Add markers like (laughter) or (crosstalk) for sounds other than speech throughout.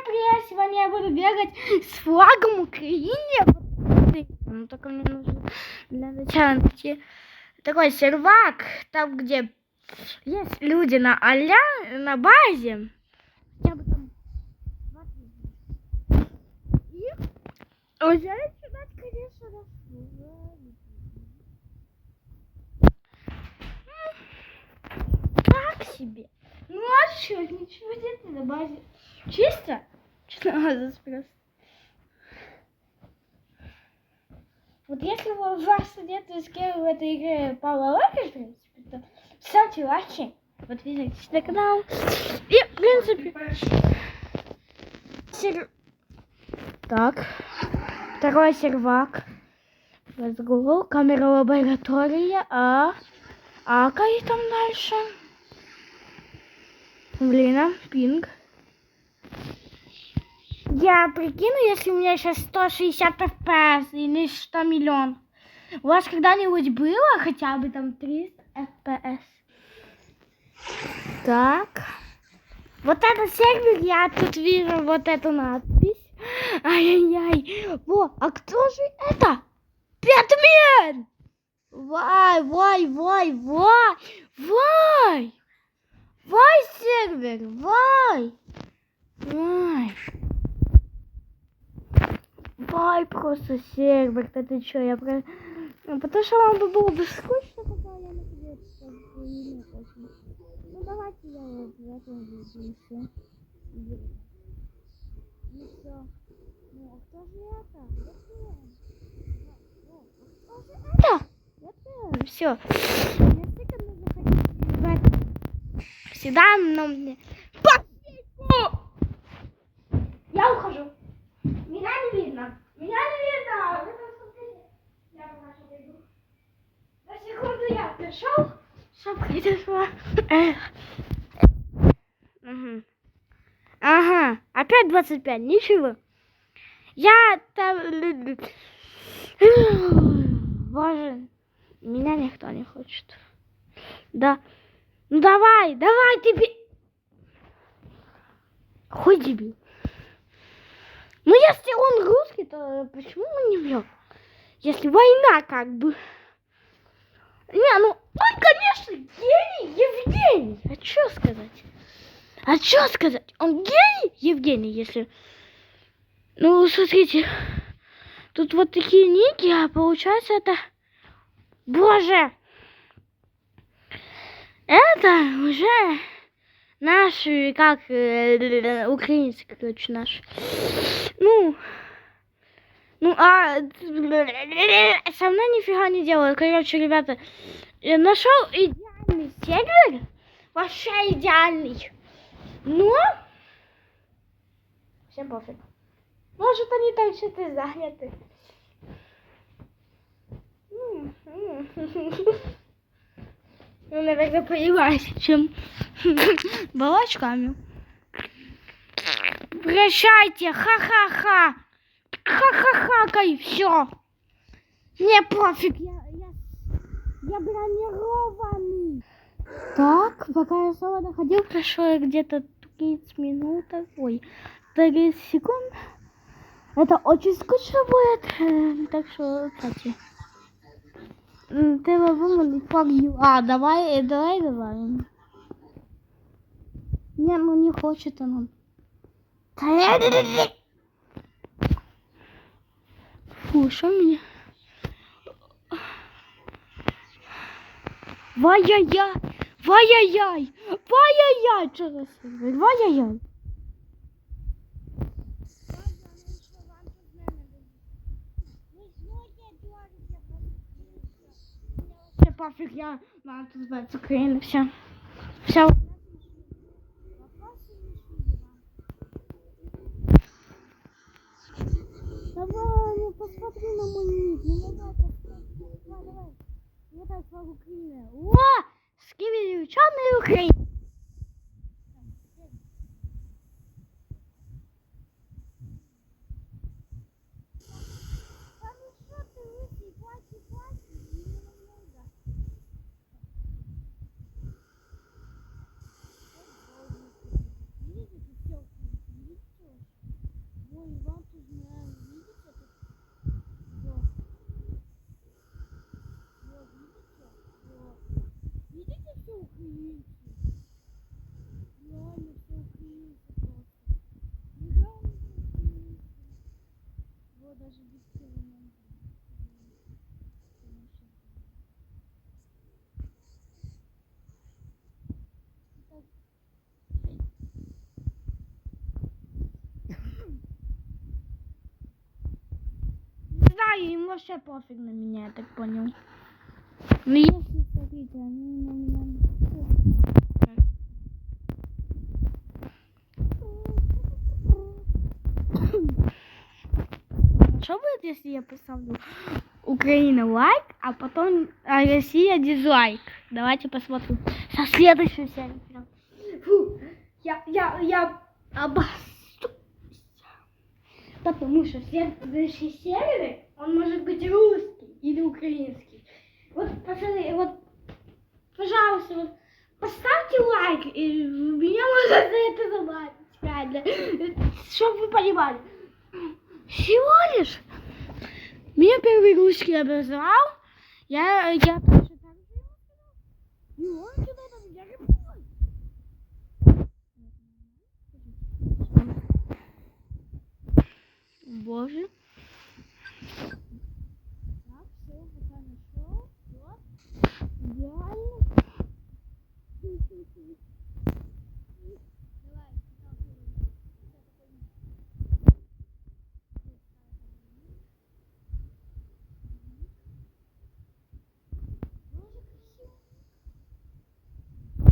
прессе, вами я буду бегать с флагом Украины. Ну, только мне нужно для начала найти такой сервак, там, где есть люди на аля, на базе. Я бы там... И уже начинать, конечно. Так себе. Ну а что, ничего нет на базе. Чисто? Что надо просто. Вот если у вас нет скилл в этой игре Павла Лака, в принципе, то ставьте лайки, подписывайтесь на канал. И, в принципе, сер... Так. Второй сервак. Go. Камера лаборатория. А. А какая там дальше? Блин, а? Пинг. Я прикину, если у меня сейчас 160 FPS или 100 миллионов. У вас когда-нибудь было хотя бы там 300 FPS? Так. Вот этот сервер, я тут вижу вот эту надпись. Ай-яй-яй. Во, а кто же это? Бэтмен! Вай, вай, вай, вай, вай! Вай, сервер, вай! Вай! Вай, просто сервер, да ты чё, я про... Ну, Потому что вам бы было бы скучно, пока я наконец-то. Ну, давайте я в этом буду и всё. Ну, всё. Ну, а кто же это? О, а кто же это? Бэтмен. Всё. Мне столько нужно ходить в этом. Сюда, но мне... Пошли! Я ухожу. Меня не видно. Меня не видно. Вы там смотрите. Я пока что пойду. На секунду я пришел. Дошла. Угу. Ага. Опять 25. Ничего. Я там... Боже. Меня никто не хочет. Да. Ну давай, давай тебе. Хуй дебил. Ну если он русский, то почему мы не бьем? Если война как бы. Не, ну он, конечно, гений Евгений. А что сказать? А что сказать? Он гений Евгений, если... Ну, смотрите. Тут вот такие ники, а получается это... Боже! Это уже наш, как э, украинский, короче, наш. Ну, ну, а со мной нифига не делают. Короче, ребята, я нашел идеальный сервер, вообще идеальный. Но всем пофиг. Может, они там что-то заняты. Ну, наверное, появилась, чем (laughs) балачками. Прощайте, ха-ха-ха. Ха-ха-ха, все. Мне пофиг, я, я, я бронированный. Так, пока я снова находил, прошло где-то 30 минут, ой, 30 секунд. Это очень скучно будет, э, так что, кстати. Треба fuck you. А, давай, э, давай, давай. Не, ну не хочет он. Фу, что мне? Вай-яй-яй! Вай-яй-яй! Вай-яй-яй! Что за сервер? Вай-яй-яй! Вообще пофиг, я надо избавиться от Украины, все. Все. Давай, ну посмотри на мой ник. Ну давай, посмотри. Давай, давай. Вот так флаг Украины. О! Скибиди, ученый Украины. Да ну что ты, лысый, плачь, плачь, не намного. Видите, тут всё, видите? Ой, вам тут, наверное, видите тут? Вот. Вот, видите? Вот. Видите все украинцы? Реально все украинцы просто. Ну, реально все украинцы. Вот даже без Не знаю, им вообще пофиг на меня, я так понял. Ну если, смотрите, они на меня... Что будет, если я поставлю Украина лайк, а потом а Россия дизлайк? Давайте посмотрим. Со следующую серию. прям. Фу, я, я, я обоссусь. Потому что в следующей серии он может быть русский или украинский. Вот, пацаны, вот, пожалуйста, вот, поставьте лайк, и меня можно за это забанить, реально. Чтобы вы понимали. Всего лишь. Меня первый русский образовал. Я, я тоже так же. И он сюда на меня репой. Боже. Так, все, пока нашел. Вот. Идеально. Давай, сталкивайся. Всё, такой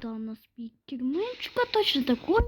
Да, у нас спикер мальчика точно такой.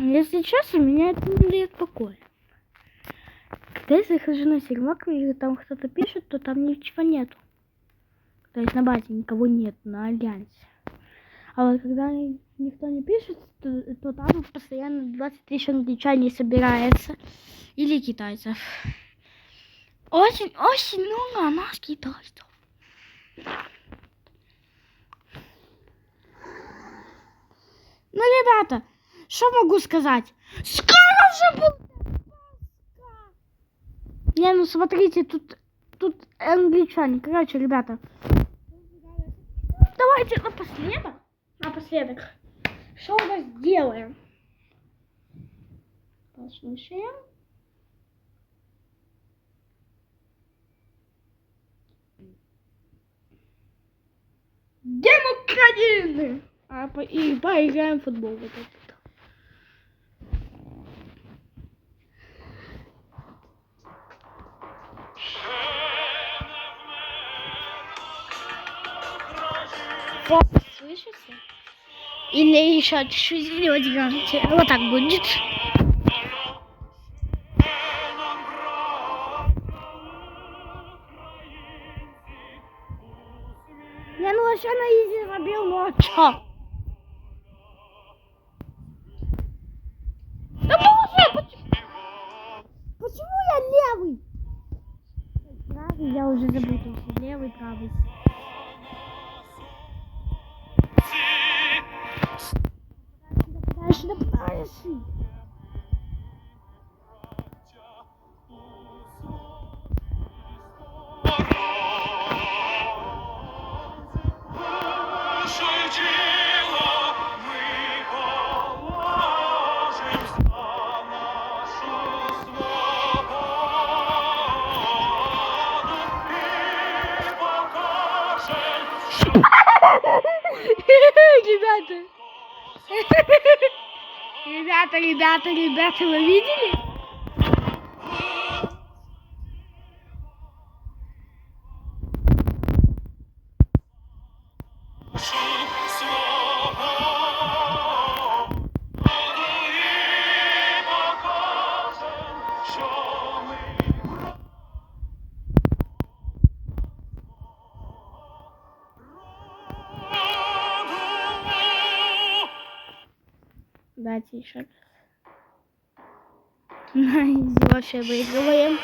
Если честно, меня это не дает покоя. Когда я захожу на сервак, и там кто-то пишет, то там ничего нету. То есть на базе никого нет, на альянсе. А вот когда ни- никто не пишет, то, то там постоянно 20 тысяч англичан собирается. Или китайцев. Очень, очень много нас китайцев. Ну, ребята, что могу сказать? Скоро уже будет! Не, ну смотрите, тут, тут англичане. Короче, ребята, давайте напоследок, напоследок, что у нас делаем? Послушаем. Демократины! А, по- и поиграем в футбол. Вот это вот. О, Слышите? Или еще чуть-чуть сделать громче. Вот так будет. Я ну вообще на изи забил, а чё? Да боже, почему? Почему я левый? Правый, я уже запутался. Левый, правый. Дальше, да дальше. Ребята, ребята, вы видели? нашу (laughs) Злоше виграємо.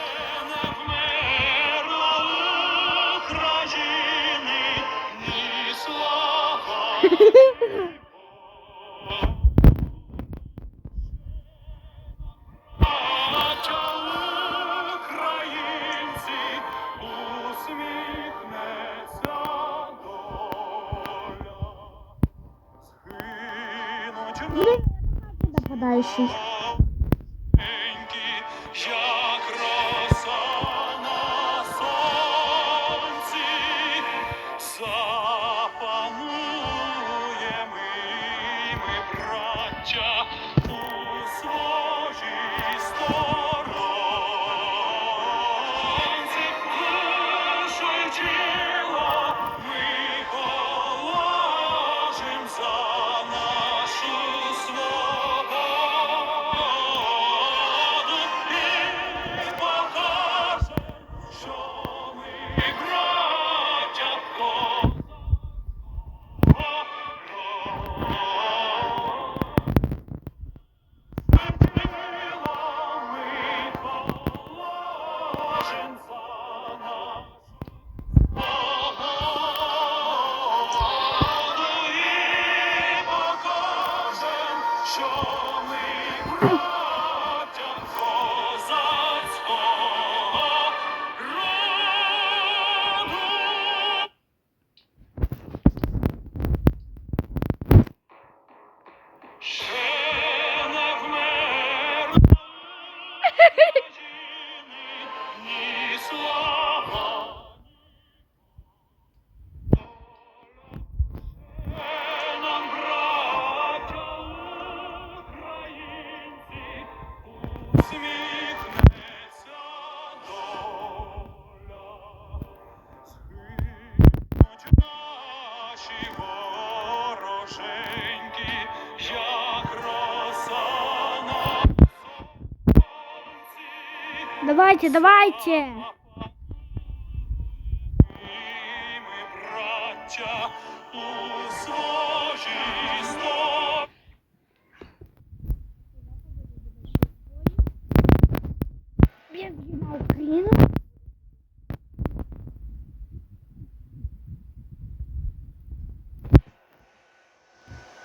Згинав Україну.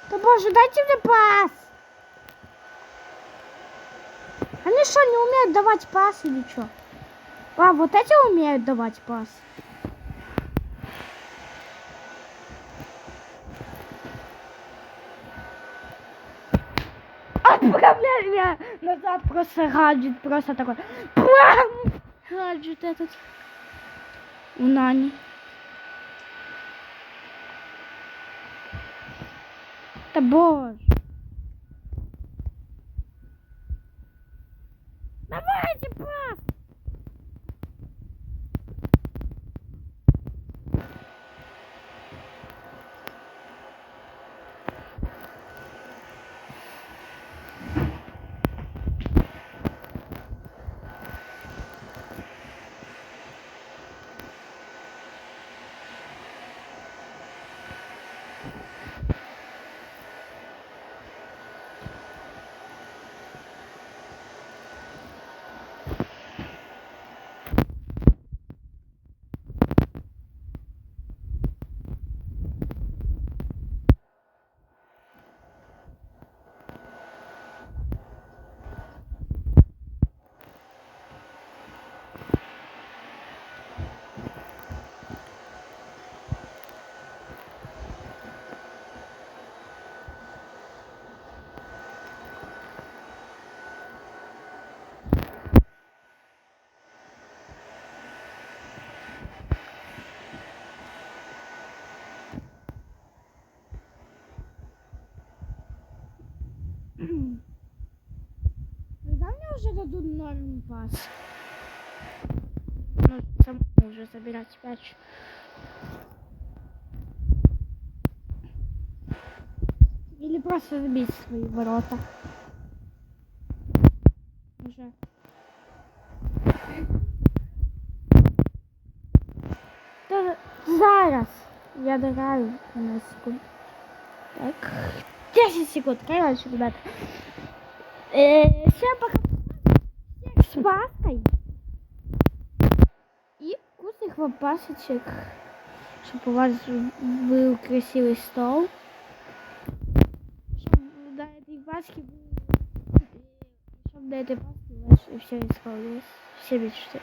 Да боже, дайте мне пас. Они что, не умеют давать пас или что? А, вот эти умеют давать пас. Отправляй меня назад просто гаджет, просто такой. Пам! Гаджет этот. У Нани. Да боже. Давайте пас! Когда мне уже дадут норм пас? Ну, самому уже забирать мяч. Или просто забить свои ворота. Уже. Та зараз я дограю на. Так. 10 секунд. Короче, ребята. Э, всем пока. з паской. І вкусних вам пасочек. Щоб у вас був красивий стол. Щоб на этой паске был... Щоб на этой паске у вас все исполнилось. Все мечты.